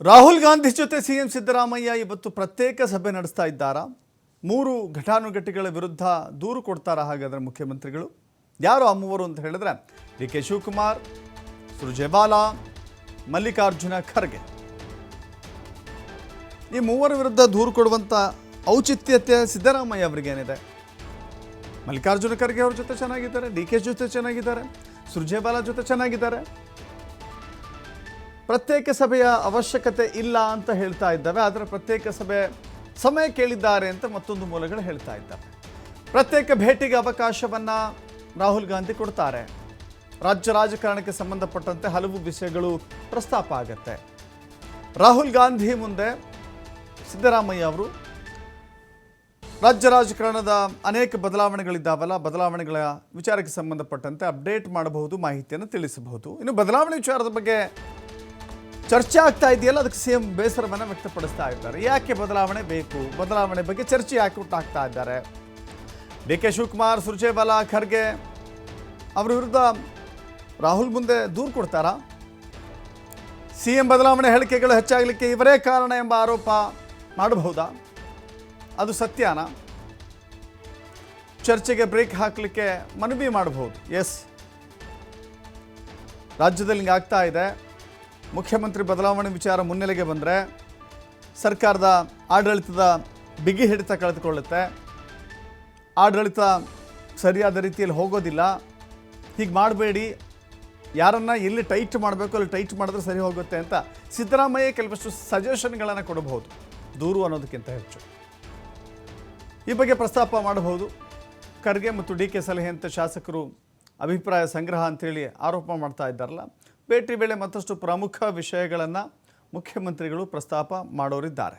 ರಾಹುಲ್ ಗಾಂಧಿ ಜೊತೆ ಸಿಎಂ ಸಿದ್ದರಾಮಯ್ಯ ಇವತ್ತು ಪ್ರತ್ಯೇಕ ಸಭೆ ನಡೆಸ್ತಾ ಇದ್ದಾರಾ? ಮೂರು ಘಟಾನುಘಟಿಗಳ ವಿರುದ್ಧ ದೂರು ಕೊಡ್ತಾರಾ ಹಾಗಾದರೆ ಮುಖ್ಯಮಂತ್ರಿಗಳು? ಯಾರು ಆ ಮೂವರು ಅಂತ ಹೇಳಿದ್ರೆ ಡಿ ಕೆ ಶಿವಕುಮಾರ್ ಸುರ್ಜೇವಾಲಾ ಮಲ್ಲಿಕಾರ್ಜುನ ಖರ್ಗೆ. ಈ ಮೂವರ ವಿರುದ್ಧ ದೂರು ಕೊಡುವಂಥ ಔಚಿತ್ಯತೆ ಸಿದ್ದರಾಮಯ್ಯ ಅವರಿಗೇನಿದೆ ಮಲ್ಲಿಕಾರ್ಜುನ ಖರ್ಗೆ ಅವ್ರ ಜೊತೆ ಚೆನ್ನಾಗಿದ್ದಾರೆ, ಡಿ ಕೆ ಜೊತೆ ಚೆನ್ನಾಗಿದ್ದಾರೆ ಸುರ್ಜೇವಾಲಾ ಜೊತೆ ಚೆನ್ನಾಗಿದ್ದಾರೆ. ಪ್ರತ್ಯೇಕ ಸಭೆಯ ಅವಶ್ಯಕತೆ ಇಲ್ಲ ಅಂತ ಹೇಳ್ತಾ ಇದ್ದಾವೆ, ಆದರೆ ಪ್ರತ್ಯೇಕ ಸಭೆ ಸಮಯ ಕೇಳಿದ್ದಾರೆ ಅಂತ ಮತ್ತೊಂದು ಮೂಲಗಳು ಹೇಳ್ತಾ ಇದ್ದಾವೆ. ಪ್ರತ್ಯೇಕ ಭೇಟಿಗೆ ಅವಕಾಶವನ್ನು ರಾಹುಲ್ ಗಾಂಧಿ ಕೊಡ್ತಾರೆ. ರಾಜ್ಯ ರಾಜಕಾರಣಕ್ಕೆ ಸಂಬಂಧಪಟ್ಟಂತೆ ಹಲವು ವಿಷಯಗಳು ಪ್ರಸ್ತಾಪ ಆಗತ್ತೆ. ರಾಹುಲ್ ಗಾಂಧಿ ಮುಂದೆ ಸಿದ್ದರಾಮಯ್ಯ ಅವರು, ರಾಜ್ಯ ರಾಜಕಾರಣದ ಅನೇಕ ಬದಲಾವಣೆಗಳಿದ್ದಾವಲ್ಲ, ಬದಲಾವಣೆಗಳ ವಿಚಾರಕ್ಕೆ ಸಂಬಂಧಪಟ್ಟಂತೆ ಅಪ್ಡೇಟ್ ಮಾಡಬಹುದು, ಮಾಹಿತಿಯನ್ನು ತಿಳಿಸಬಹುದು. ಇನ್ನು ಬದಲಾವಣೆ ವಿಚಾರದ ಬಗ್ಗೆ ಚರ್ಚೆ ಆಗ್ತಾ ಇದೆಯಲ್ಲ, ಅದಕ್ಕೆ ಸಿ ಎಂ ಬೇಸರವನ್ನು ವ್ಯಕ್ತಪಡಿಸ್ತಾ ಇದ್ದಾರೆ. ಯಾಕೆ ಬದಲಾವಣೆ ಬೇಕು? ಬದಲಾವಣೆ ಬಗ್ಗೆ ಚರ್ಚೆ ಯಾಕೆ ಉಂಟಾಗ್ತಾ ಇದ್ದಾರೆ? ಡಿ ಕೆ ಶಿವಕುಮಾರ್, ಸುರ್ಜೇವಾಲಾ, ಖರ್ಗೆ ಅವರ ವಿರುದ್ಧ ರಾಹುಲ್ ಮುಂದೆ ದೂರು ಕೊಡ್ತಾರಾ? ಸಿ ಎಂ ಬದಲಾವಣೆ ಹೇಳಿಕೆಗಳು ಹೆಚ್ಚಾಗಲಿಕ್ಕೆ ಇವರೇ ಕಾರಣ ಎಂಬ ಆರೋಪ ಮಾಡಬಹುದಾ? ಅದು ಸತ್ಯಾನ? ಚರ್ಚೆಗೆ ಬ್ರೇಕ್ ಹಾಕಲಿಕ್ಕೆ ಮನವಿ ಮಾಡಬಹುದು? ಎಸ್. ರಾಜ್ಯದಲ್ಲಿ ಆಗ್ತಾ ಇದೆ. ಮುಖ್ಯಮಂತ್ರಿ ಬದಲಾವಣೆ ವಿಚಾರ ಮುನ್ನೆಲೆಗೆ ಬಂದರೆ ಸರ್ಕಾರದ ಆಡಳಿತದ ಬಿಗಿ ಹಿಡಿತ ಕಳೆದುಕೊಳ್ಳುತ್ತೆ. ಆಡಳಿತ ಸರಿಯಾದ ರೀತಿಯಲ್ಲಿ ಹೋಗೋದಿಲ್ಲ. ಹೀಗೆ ಮಾಡಬೇಡಿ. ಯಾರನ್ನ ಎಲ್ಲಿ ಟೈಟ್ ಮಾಡಬೇಕು ಅಲ್ಲಿ ಟೈಟ್ ಮಾಡಿದ್ರೆ ಸರಿ ಹೋಗುತ್ತೆ ಅಂತ ಸಿದ್ದರಾಮಯ್ಯ ಕೆಲವಷ್ಟು ಸಜೆಷನ್ಗಳನ್ನು ಕೊಡಬಹುದು. ದೂರು ಅನ್ನೋದಕ್ಕಿಂತ ಹೆಚ್ಚು. ಈ ಬಗ್ಗೆ ಪ್ರಸ್ತಾಪ ಮಾಡಬಹುದು. ಖರ್ಗೆ ಮತ್ತು ಡಿ ಕೆ ಸಲಹೆ ಅಂತ ಶಾಸಕರು ಅಭಿಪ್ರಾಯ ಸಂಗ್ರಹ ಅಂತೇಳಿ ಆರೋಪ ಮಾಡ್ತಾ ಇದ್ದಾರಲ್ಲ. ಭೇಟಿ ವೇಳೆ ಮತ್ತಷ್ಟು ಪ್ರಮುಖ ವಿಷಯಗಳನ್ನು ಮುಖ್ಯಮಂತ್ರಿಗಳು ಪ್ರಸ್ತಾಪ ಮಾಡೋರಿದ್ದಾರೆ.